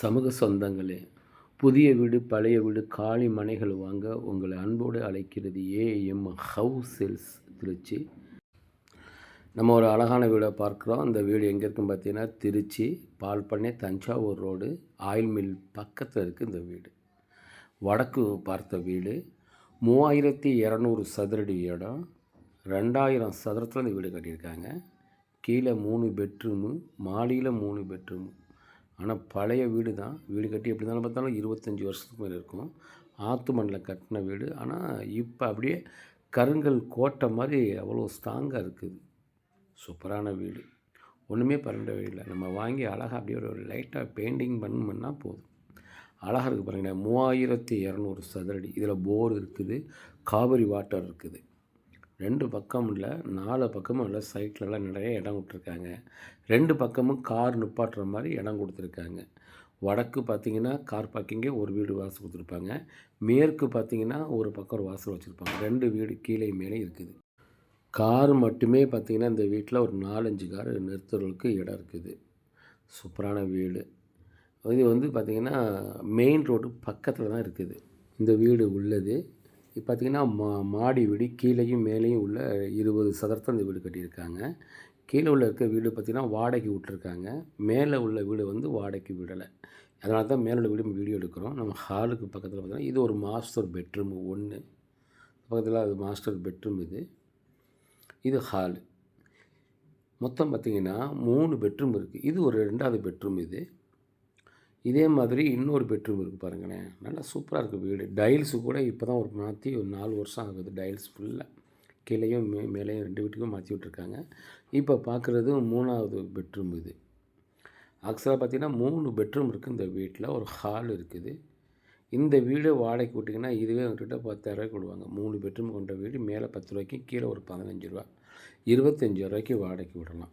சமூக சொந்தங்களே புதிய வீடு பழைய வீடு காலி மனைகள் வாங்க உங்களை அன்போடு அழைக்கிறது ஏஎம் ஹவுஸ் சேல்ஸ் திருச்சி. நம்ம ஒரு அழகான வீடை பார்க்குறோம். அந்த வீடு எங்கே இருக்குன்னு பார்த்தீங்கன்னா Trichy Palpannai Thanjavur road oil mill பக்கத்தில் இருக்குது இந்த வீடு. வடக்கு பார்த்த வீடு மூவாயிரத்தி இரநூறு சதுரடி இடம் ரெண்டாயிரம் சதுரத்தில் இந்த வீடு கட்டியிருக்காங்க. கீழே மூணு பெட்ரூமு மாடியில் மூணு பெட்ரூமு. ஆனால் பழைய வீடு தான். வீடு கட்டி எப்படி இருந்தாலும் பார்த்தாலும் இருபத்தஞ்சி வருஷத்துக்கு மேலே இருக்கும். ஆற்று மண்ணில் கட்டின வீடு. ஆனால் இப்போ அப்படியே கருங்கல் கோட்டை மாதிரி அவ்வளோ ஸ்ட்ராங்காக இருக்குது. சூப்பரான வீடு. ஒன்றுமே பண்ண இல்லை. நம்ம வாங்கி அழகாக அப்படியே ஒரு லைட்டாக பெயிண்டிங் பண்ணோம்னா போதும். அழகாக இருக்குது பாருங்கள் மூவாயிரத்தி இரநூறு சதுரடி. இதில் போர் இருக்குது. காவிரி வாட்டர் இருக்குது. ரெண்டு பக்கம் இல்லை நாலு பக்கமும் இல்லை சைட்லலாம் நிறைய இடம் கொடுத்துருக்காங்க ரெண்டு பக்கமும் கார் நிப்பாட்டுற மாதிரி இடம் கொடுத்துருக்காங்க. வடக்கு பார்த்திங்கன்னா கார் பார்க்கிங்கே ஒரு வீடு வாசல் கொடுத்துருப்பாங்க. மேற்கு பார்த்திங்கன்னா ஒரு பக்கம் ஒரு வாசல் வச்சுருப்பாங்க. ரெண்டு வீடு கீழே மேலே இருக்குது. கார் மட்டுமே பார்த்திங்கன்னா இந்த வீட்டில் ஒரு நாலஞ்சு கார் நிறுத்துறதுக்கு இடம் இருக்குது. சூப்பரான வீடு. இது வந்து பார்த்திங்கன்னா மெயின் ரோடு பக்கத்தில் தான் இருக்குது. இந்த வீடு உள்ளது. இது பார்த்திங்கன்னா மா மாடி வீடு கீழேயும் மேலேயும் உள்ள இருபது சதுரத்தில் இந்த வீடு கட்டியிருக்காங்க. கீழே உள்ள இருக்க வீடு பார்த்திங்கன்னா வாடகைக்கு விட்ருக்காங்க மேலே உள்ள வீடு வந்து வாடகைக்கு விடலை. அதனால தான் மேலே உள்ள வீடு வீடியோ எடுக்கிறோம். நம்ம ஹாலுக்கு பக்கத்தில் பார்த்திங்கன்னா இது ஒரு மாஸ்டர் பெட்ரூம் ஒன்று. பக்கத்தில் அது மாஸ்டர் பெட்ரூம் இது. இது ஹாலு. மொத்தம் பார்த்திங்கன்னா மூணு பெட்ரூம் இருக்குது இது ஒரு ரெண்டாவது பெட்ரூம் இது. இதே மாதிரி இன்னொரு பெட்ரூம் இருக்குது பாருங்களேன். நல்லா சூப்பராக இருக்குது வீடு. டைல்ஸு கூட இப்போ தான் ஒரு மாற்றி ஒரு நாலு வருஷம் ஆகுது டைல்ஸ் ஃபுல்லாக கீழேயும் மே மேலேயும் ரெண்டு வீட்டுக்கும் மாற்றி விட்ருக்காங்க இப்போ பார்க்குறது மூணாவது பெட்ரூம் இது. ஆக்சுவலாக பார்த்திங்கன்னா மூணு பெட்ரூம் இருக்குது இந்த வீட்டில் ஒரு ஹால் இருக்குது. இந்த வீடு வாடகைக்கு விட்டிங்கன்னா இதுவே அவங்ககிட்ட பத்தாயிரரூவாய்க்கு விடுவாங்க மூணு பெட்ரூம் கொண்ட வீடு மேலே பத்து ரூபாய்க்கு கீழே ஒரு பதினஞ்சு ரூபா. இருபத்தஞ்சி ரூபாய்க்கு வாடகைக்கு விடலாம்.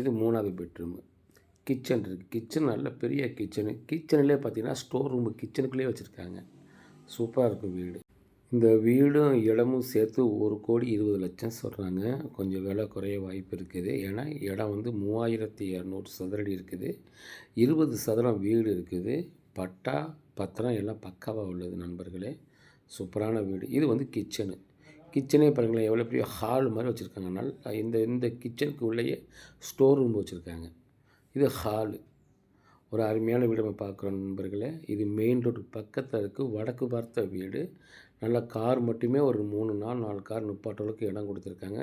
இது மூணாவது பெட்ரூமு. கிச்சன் இருக்குது கிச்சன் நல்ல பெரிய கிச்சனு. கிச்சன்லேயே பார்த்தீங்கன்னா ஸ்டோர் ரூமு கிச்சனுக்குள்ளேயே வச்சுருக்காங்க. சூப்பராக இருக்கும் வீடு. இந்த வீடும் இடமும் சேர்த்து ஒரு கோடி இருபது லட்சம் சொல்கிறாங்க கொஞ்சம் விலை குறைய வாய்ப்பு இருக்குது. ஏன்னா இடம் வந்து மூவாயிரத்தி இரநூறு சதுரடி இருக்குது. இருபது சதுரம் வீடு இருக்குது. பட்டா பத்திரம் எல்லாம் பக்காவாக உள்ளது நண்பர்களே. சூப்பரான வீடு. இது வந்து கிச்சனு. கிச்சனே பாருங்களேன் எவ்வளோ பெரிய ஹால் மாதிரி வச்சுருக்காங்க. நல்லா இந்த இந்த கிச்சனுக்கு உள்ளேயே ஸ்டோர் ரூம் வச்சுருக்காங்க. இது ஹாலு. ஒரு அருமையான வீடு நம்ம பார்க்குறோம் நண்பர்களே. இது மெயின் ரோடு பக்கத்தில் இருக்குது வடக்கு பார்த்த வீடு. நல்ல கார் மட்டுமே ஒரு மூணு நாள் நாலு கார் நிப்பாட்டளவுக்கு இடம் கொடுத்துருக்காங்க.